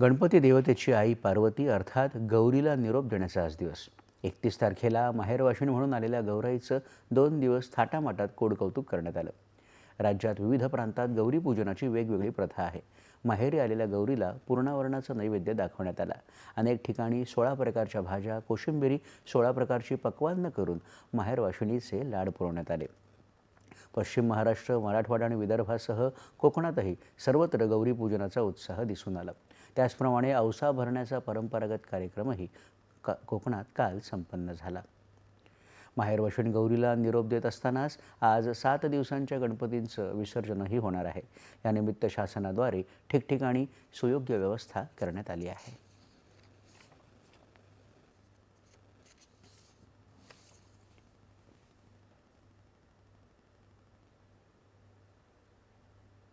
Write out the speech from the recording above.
गणपती देवतेची आई पार्वती अर्थात गौरीला निरोप देण्याचा आज दिवस. एकतीस तारखेला माहेरवाशिणी म्हणून आलेल्या गौराईचं दोन दिवस थाटामाटात कोडकौतुक करण्यात आलं. राज्यात विविध प्रांतात गौरी पूजनाची वेगवेगळी प्रथा आहे. माहेरी आलेल्या गौरीला पूर्णावरणाचं नैवेद्य दाखवण्यात आला. अनेक ठिकाणी सोळा प्रकारच्या भाज्या कोशिंबिरी सोळा प्रकारची पक्वान्न करून माहेरवाशिणीचे लाड पुरवण्यात आले. पश्चिम महाराष्ट्र मराठवाडा आणि विदर्भासह कोकणातही सर्वत्र गौरी पूजनाचा उत्साह दिसून आला. त्याचप्रमाणे औसा भरण्याचा परंपरागत कार्यक्रमही का कोकणात काल संपन्न झाला. माहेरवशीण गौरीला निरोप देत असतानाच आज सात दिवसांच्या गणपतींचं विसर्जनही होणार आहे. यानिमित्त शासनाद्वारे ठिकठिकाणी सुयोग्य व्यवस्था करण्यात आली आहे.